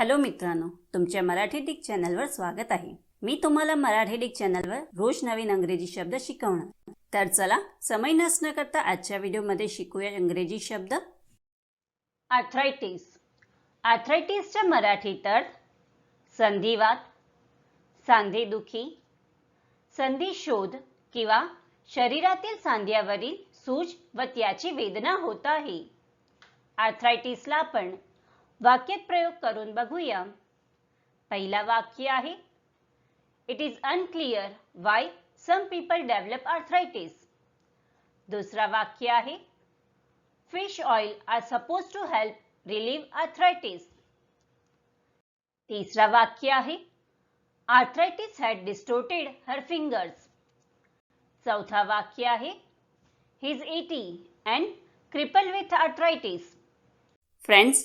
Hello मित्रांनो तुमच्या Marathi Dick चॅनलवर स्वागत आहे. मी तुम्हाला मराठी डिक चॅनलवर रोज नवीन अंग्रेजी शब्द शिकवणार. तर चला समय नसणं करता आजच्या व्हिडिओमध्ये शिकूया इंग्रजी शब्द. आर्थरायटिस आर्थरायटिसच्या मराठी तर संधिवात सांधेदुखी संधी शोध किंवा शरीरातील सांध्यावरील सूज व त्याची वेदना होत आहे. आर्थरायटिसला आपण वाक्यात प्रयोग करून बघूया. पहिला वाक्य आहे it is unclear why some people develop arthritis दुसरा वाक्य आहे fish oil are supposed to help relieve arthritis तिसरा वाक्य आहे arthritis had distorted her fingers चौथा वाक्य आहे he's eighty and cripple with arthritis friends